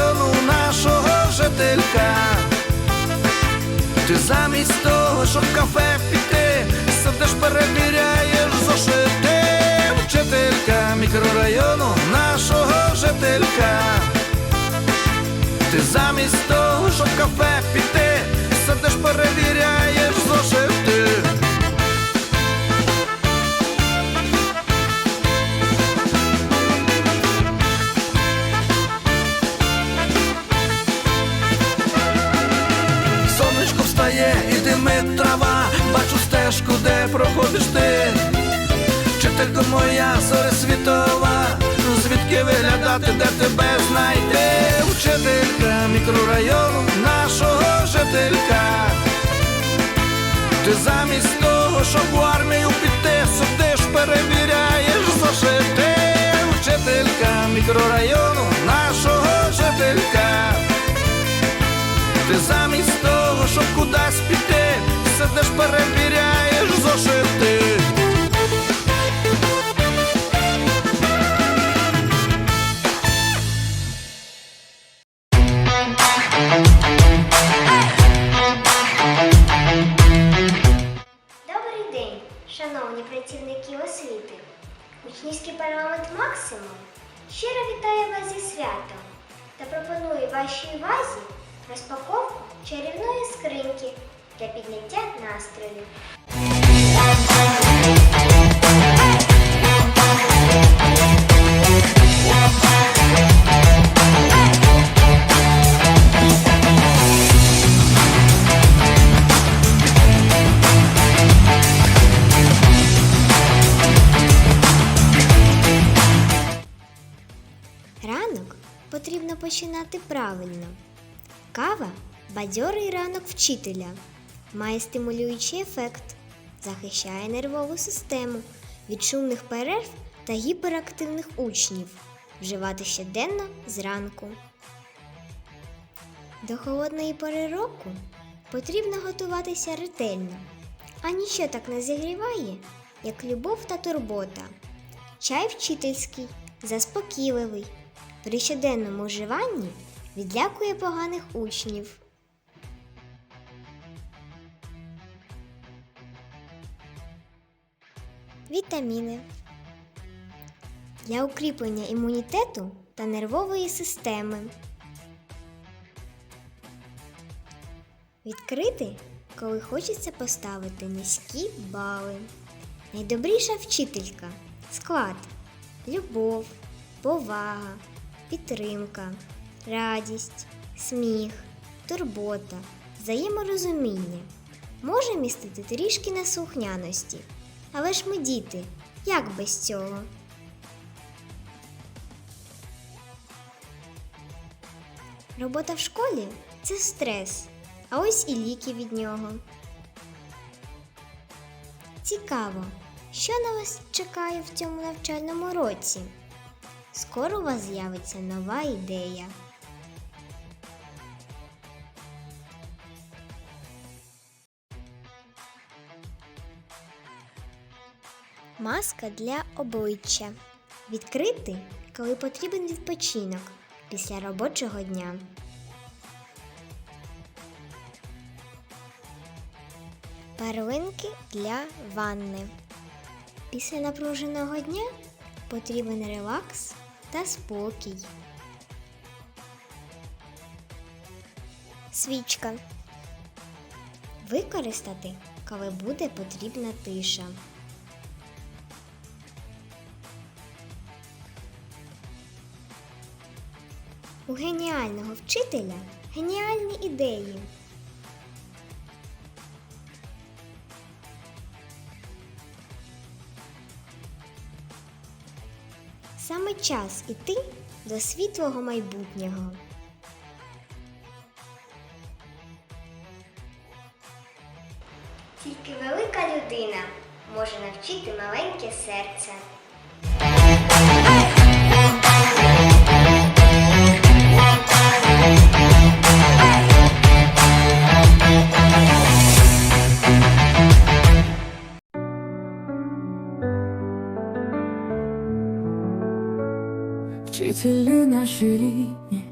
мікрорайону нашого жителька. Ти замість того, щоб в кафе піти, сидиш перевіряєш зошити. Вчителька мікрорайону нашого жителька. Ти замість того, щоб кафе піти, сидиш перевіряєш стежку, де проходиш ти. Вчителько моя зоря світова, ну звідки виглядати, де тебе знайти? Вчителька мікрорайону нашого жителька. Ти замість того, щоб в армію піти, сидиш, перевіряєш зошити. Вчителька мікрорайону нашого жителька. Ти замість того, щоб кудись піти, сидиш, перевіряєш зошити. Добрий день, шановні працівники освіти. Учнівський парламент Максимум щиро вітає вас зі святом та пропонує вашій увазі розпаковку чарівної скриньки для підняття настрою. Ранок потрібно починати правильно. Кава бадьорий ранок вчителя, має стимулюючий ефект, захищає нервову систему від шумних перерв та гіперактивних учнів. Вживати щоденно зранку. До холодної пори року потрібно готуватися ретельно, а ніщо так не зігріває, як любов та турбота. Чай вчительський, заспокійливий, при щоденному вживанні відлякує поганих учнів. Вітаміни для укріплення імунітету та нервової системи. Відкрити, коли хочеться поставити низькі бали. Найдобріша вчителька. Склад. Любов, повага, підтримка, радість, сміх, турбота, взаєморозуміння. Може містити трішки неслухняності. Але ж ми діти, як без цього? Робота в школі це стрес, а ось і ліки від нього. Цікаво, що на вас чекає в цьому навчальному році? Скоро у вас з'явиться нова ідея. Маска для обличчя. Відкрити, коли потрібен відпочинок після робочого дня. Перлинки для ванни. Після напруженого дня потрібен релакс та спокій. Свічка. Використати, коли буде потрібна тиша. У геніального вчителя геніальні ідеї. Саме час іти до світлого майбутнього. Тільки велика людина може навчити маленьке серце. Вчителі наші рідні,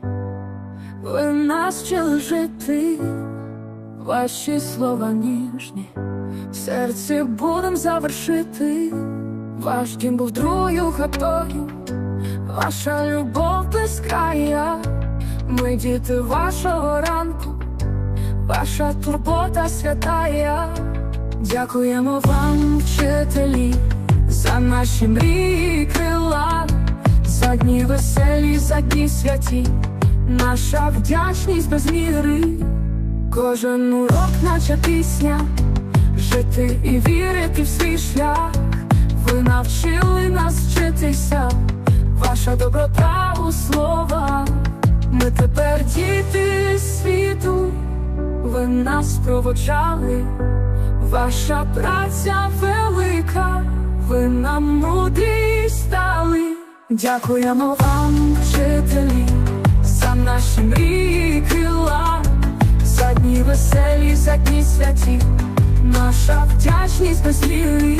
ви нас вчили жити, ваші слова ніжні, в серці будем завершити. Ваш дім був другою хатою, ваша любов безкрая, ми діти вашого ранку, ваша турбота святая. Дякуємо вам, вчителі, за наші мрії крила. Дні веселі, за дні святі, наша вдячність без міри, кожен урок, наче пісня, жити і вірити в свій шлях, ви навчили нас вчитися, ваша доброта у словах, ми тепер діти світу, ви нас проводжали, ваша праця велика, ви нам стали. Дякуємо вам, вчителі, за наші мрії крила, за дні веселі, за дні святі, наша вдячність без міри.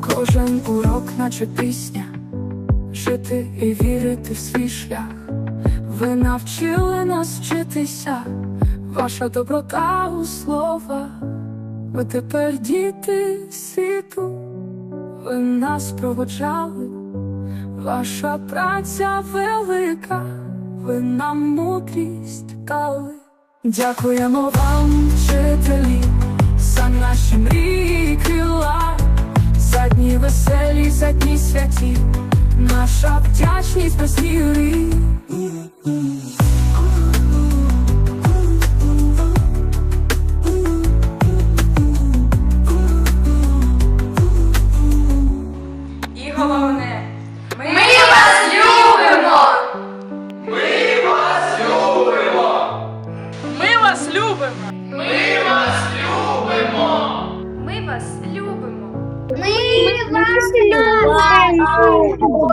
Кожен урок, наче пісня, жити і вірити в свій шлях. Ви навчили нас вчитися, ваша доброта у словах. Ви тепер діти світу, ви нас проводжали, ваша праця велика, ви нам мудрість дали. Дякуємо вам, вчителі, за наші мрії крила, за дні веселі, за дні святі, наша вдячність без. І головне, ми, вас любимо! Ми вас любимо! Ми вас любимо! Ми вас любимо! Ми вас любимо! Ми вас любимо!